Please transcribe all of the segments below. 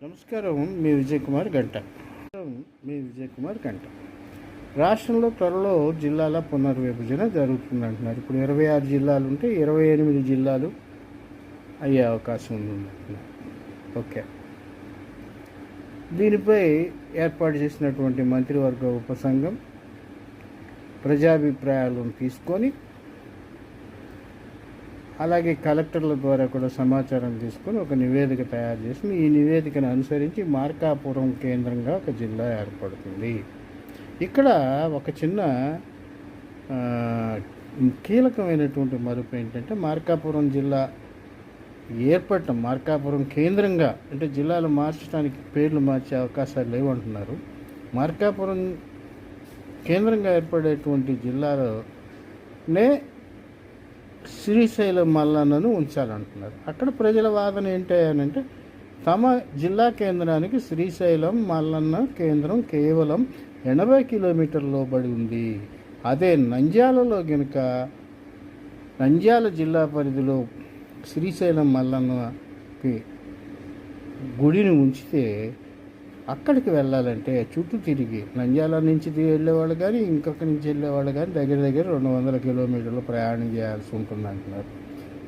నమస్కారం మీ విజయ్ కుమార్ గంట మీ విజయ్ కుమార్ గంట. రాష్ట్రంలో త్వరలో జిల్లాల పునర్విభజన జరుగుతుంది అంటున్నారు ఇప్పుడు ఇరవై ఆరు జిల్లాలు ఉంటే ఇరవై ఎనిమిది జిల్లాలు అయ్యే అవకాశం ఉంది ఓకే. దీనిపై ఏర్పాటు చేసినటువంటి మంత్రివర్గ ఉపసంఘం ప్రజాభిప్రాయాలను తీసుకొని అలాగే కలెక్టర్ల ద్వారా కూడా సమాచారం తీసుకొని ఒక నివేదిక తయారు చేసి ఈ నివేదికను అనుసరించి మార్కాపురం కేంద్రంగా ఒక జిల్లా ఏర్పడుతుంది. ఇక్కడ ఒక చిన్న కీలకమైనటువంటి మరుపు ఏంటంటే మార్కాపురం జిల్లా ఏర్పడటం మార్కాపురం కేంద్రంగా అంటే జిల్లాలు మార్చడానికి పేర్లు మార్చే అవకాశాలు లేవు అంటున్నారు. మార్కాపురం కేంద్రంగా ఏర్పడేటువంటి జిల్లాలోనే శ్రీశైలం మల్లన్నను ఉంచాలంటున్నారు. అక్కడ ప్రజల వాదన ఏంటి అంటే తమ జిల్లా కేంద్రానికి శ్రీశైలం మల్లన్న కేంద్రం కేవలం ఎనభై కిలోమీటర్ లోబడి ఉంది. అదే నంద్యాలలో గనుక నంద్యాల జిల్లా పరిధిలో శ్రీశైలం మల్లన్నకి గుడిని ఉంచితే అక్కడికి వెళ్ళాలంటే చుట్టూ తిరిగి నంద్యాల నుంచి వెళ్ళేవాళ్ళు కానీ ఇంకొక నుంచి వెళ్ళేవాళ్ళు కానీ దగ్గర దగ్గర రెండు వందల కిలోమీటర్లు ప్రయాణం చేయాల్సి ఉంటుంది అంటున్నారు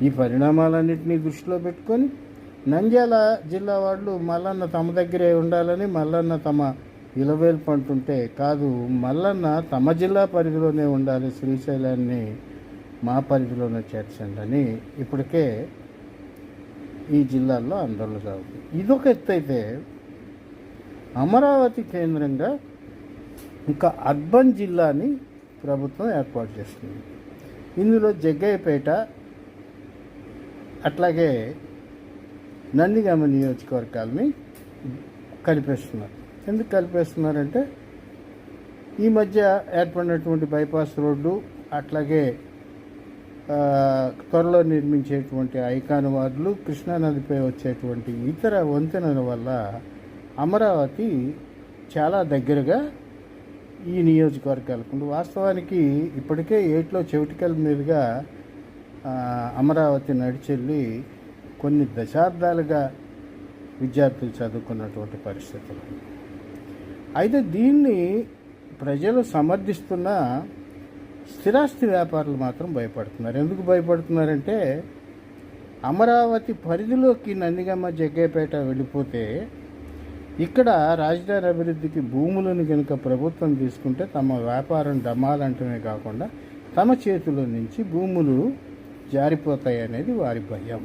ఈ పరిణామాలన్నింటినీ దృష్టిలో పెట్టుకొని నంద్యాల జిల్లా వాళ్ళు మల్లన్న తమ దగ్గరే ఉండాలని మల్లన్న తమ ఇలవేల్పు అంటుంటే కాదు మల్లన్న తమ జిల్లా పరిధిలోనే ఉండాలి శ్రీశైలాన్ని మా పరిధిలోనే చేర్చండి అని ఇప్పటికే ఈ జిల్లాల్లో ఆందోళన సాగుతుంది ఇదొక ఎత్తు అయితే అమరావతి కేంద్రంగా ఇంకా అర్బన్ జిల్లాని ప్రభుత్వం ఏర్పాటు చేస్తుంది. ఇందులో జగ్గయ్యపేట అట్లాగే నందిగామ నియోజకవర్గాలని కలిపేస్తున్నారు. ఎందుకు కలిపేస్తున్నారంటే ఈ మధ్య ఏర్పడినటువంటి బైపాస్ రోడ్డు అట్లాగే త్వరలో నిర్మించేటువంటి ఐకాన్ వార్డులు కృష్ణానదిపై వచ్చేటువంటి ఇతర వంతెనల వల్ల అమరావతి చాలా దగ్గరగా ఈ నియోజకవర్గాలకు ఉంది. వాస్తవానికి ఇప్పటికే ఏట్లో చెవిటికల మీదుగా అమరావతి నడిచెళ్ళి కొన్ని దశాబ్దాలుగా విద్యార్థులు చదువుకున్నటువంటి పరిస్థితులు అయితే దీన్ని ప్రజలు సమర్థిస్తున్న స్థిరాస్తి వ్యాపారులు మాత్రం భయపడుతున్నారు ఎందుకు భయపడుతున్నారంటే అమరావతి పరిధిలోకి నందిగమ్మ జగ్గేపేట వెళ్ళిపోతే ఇక్కడ రాజధాని అభివృద్ధికి భూములను కనుక ప్రభుత్వం తీసుకుంటే తమ వ్యాపారం డమాలంటమే కాకుండా తమ చేతిలో నుంచి భూములు జారిపోతాయి అనేది వారి భయం.